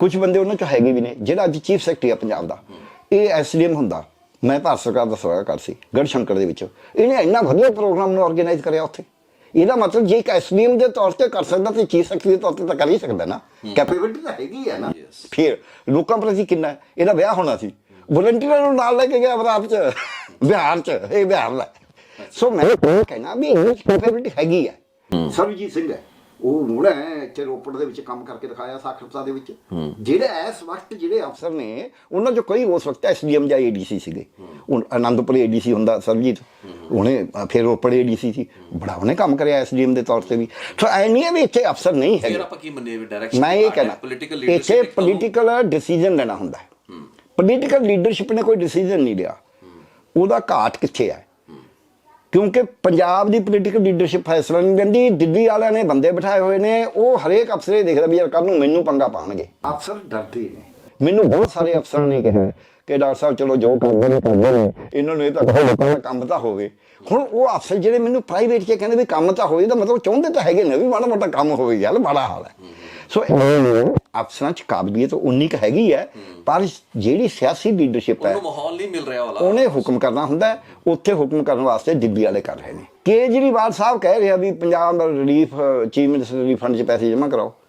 ਕੁਝ ਬੰਦੇ ਉਹਨਾਂ ਚੋਂ ਹੈਗੇ ਵੀ ਨੇ ਜਿਹੜਾ ਅੱਜ ਚੀਫ ਸੈਕਟਰੀ ਆ ਪੰਜਾਬ ਦਾ ਇਹ ਐਸਡੀਐਮ ਹੁੰਦਾ। ਮੈਂ ਭਾਰਤ ਸਰਕਾਰ ਦਾ ਸਲਾਹਕਾਰ ਸੀ ਗੜਸ਼ੰਕਰ ਦੇ ਵਿੱਚ। ਇਹਨੇ ਇੰਨਾ ਵਧੀਆ ਪ੍ਰੋਗਰਾਮ ਨੂੰ ਆਰਗੇਨਾਈਜ਼ ਕਰਿਆ ਉੱਥੇ। ਇਹਦਾ ਮਤਲਬ ਜੇ ਇੱਕ ਐਸਡੀਐਮ ਦੇ ਤੌਰ ਤੇ ਕਰ ਸਕਦਾ ਤੇ ਚੀਫ ਸੈਕਟਰੀ ਦੇ ਤੌਰ ਤੇ ਤਾਂ ਕਰ ਹੀ ਸਕਦਾ ਨਾ। ਕੈਪੇਬਿਲਿਟੀ ਤਾਂ ਹੈਗੀ ਹੈ ਨਾ। ਫਿਰ ਲੋਕਾਂ ਪ੍ਰਤੀ ਕਿੰਨਾ? ਇਹਦਾ ਵਿਆਹ ਹੋਣਾ ਸੀ। ਵਲੰਟੀਅਰ ਨੂੰ ਨਾਲ ਲੈ ਕੇ ਗਿਆ ਬਰਾਤ ਚ। ਬਿਹਾਰ ਚ। ਇਹ ਬਿਹਾਰ ਦਾ ਸੋ ਮੈਂ ਇਹ ਕਹਿਣਾ ਵੀ ਇੰਗਲਿਸ਼ ਕੈਪੇਬਿਲਿਟੀ ਹੈਗੀ ਹੈ। ਸਰਬਜੀਤ ਸਿੰਘ ਹੈ। ਉਹ ਮੁੜਾ ਹੈ ਇੱਥੇ ਰੋਪੜ ਦੇ ਵਿੱਚ ਕੰਮ ਕਰਕੇ ਦਿਖਾਇਆ ਸਾਖਰਤਾ ਦੇ ਵਿੱਚ। ਜਿਹੜੇ ਇਸ ਵਕਤ ਜਿਹੜੇ ਅਫਸਰ ਨੇ ਉਹਨਾਂ ਚੋਂ ਕਈ ਉਸ ਵਕਤ ਐਸਡੀਐਮ ਜਾਂ ਏਡੀਸੀ ਸੀਗੇ। ਹੁਣ ਆਨੰਦਪੁਰ ਏਡੀਸੀ ਹੁੰਦਾ ਸਰਬਜੀਤ। ਉਹਨੇ ਫਿਰ ਰੋਪੜ ਏਡੀਸੀ ਸੀ। ਬੜਾ ਉਹਨੇ ਕੰਮ ਕਰਿਆ ਐਸਡੀਐਮ ਦੇ ਤੌਰ ਤੇ ਵੀ। ਸੋ ਐ ਨਹੀਂ ਹੈ ਵੀ ਇੱਥੇ ਅਫਸਰ ਨਹੀਂ ਫਿਰ ਹੈਗੇ। ਆਪਾਂ ਕੀ ਮੰਨੇ ਵੀ ਡਾਇਰੈਕਸ਼ਨ ਮੈਂ ਇਹ ਕਹਿਣਾ ਪੋਲੀਟੀਕਲ ਇੱਥੇ ਪੋਲੀਟੀਕਲ ਡਿਸੀਜਨ ਲੈਣਾ ਹੁੰਦਾ ਹੈ। ਪੋਲੀਟੀਕਲ ਲੀਡਰਸ਼ਿਪ ਨੇ ਕੋਈ ਡਿਸੀਜਨ ਨਹੀਂ ਲਿਆ। ਉਹਦਾ ਘਾਟ ਕਿੱਥੇ ਹੈ ਕਿਉਂਕਿ ਪੰਜਾਬ ਦੀ ਪੋਲੀਟੀਕਲ ਲੀਡਰਸ਼ਿਪ ਫੈਸਲਾ ਨਹੀਂ ਲੈਂਦੀ ਦਿੱਲੀ ਵਾਲਿਆਂ ਨੇ ਬੰਦੇ ਬਿਠਾਏ ਹੋਏ ਨੇ ਉਹ ਹਰੇਕ ਅਫਸਰ ਇਹ ਦੇਖਦਾ ਵੀ ਯਾਰ ਕੱਲ ਨੂੰ ਮੈਨੂੰ ਪੰਗਾ ਪਾਣਗੇ ਅਫਸਰ ਡਰਦੇ ਨੇ। ਮੈਨੂੰ ਬਹੁਤ ਸਾਰੇ ਅਫਸਰਾਂ ਨੇ ਕਿਹਾ ਕਿ ਡਾਕਟਰ ਸਾਹਿਬ ਚਲੋ ਜੋ ਕਰਦੇ ਨੇ ਕਰਦੇ ਨੇ ਇਹਨਾਂ ਨੂੰ ਇਹ ਤਾਂ ਕਹੋ ਲੋਕਾਂ ਦਾ ਕੰਮ ਤਾਂ ਹੋਵੇ। ਹੁਣ ਉਹ ਅਫਸਰ ਜਿਹੜੇ ਮੈਨੂੰ ਪ੍ਰਾਈਵੇਟ 'ਚ ਕਹਿੰਦੇ ਵੀ ਕੰਮ ਤਾਂ ਹੋਵੇ ਤਾਂ ਮਤਲਬ ਚਾਹੁੰਦੇ ਤਾਂ ਹੈਗੇ ਨੇ ਵੀ ਮਾੜਾ ਮੋਟਾ ਕੰਮ ਹੋਵੇ ਯਾਰ ਮਾੜਾ ਹਾਲ ਹੈ। ਸੋ ਇਹ ਅਫਸਰਾਂ 'ਚ ਕਾਬਲੀਅਤ ਉਨੀ ਕੁ ਹੈਗੀ ਹੈ ਪਰ ਜਿਹੜੀ ਸਿਆਸੀ ਲੀਡਰਸ਼ਿਪ ਹੈ ਉਹਨੂੰ ਮਾਹੌਲ ਨਹੀਂ ਮਿਲ ਰਿਹਾ ਵਾਲਾ। ਉਹਨੇ ਹੁਕਮ ਕਰਨਾ ਹੁੰਦਾ ਉੱਥੇ ਹੁਕਮ ਕਰਨ ਵਾਸਤੇ ਦਿੱਲੀ ਵਾਲੇ ਕਰ ਰਹੇ ਨੇ। ਕੇਜਰੀਵਾਲ ਸਾਹਿਬ ਕਹਿ ਰਿਹਾ ਵੀ Punjab relief chief minister relief fund 'ਚ ਪੈਸੇ ਜਮ੍ਹਾਂ ਕਰਾਓ।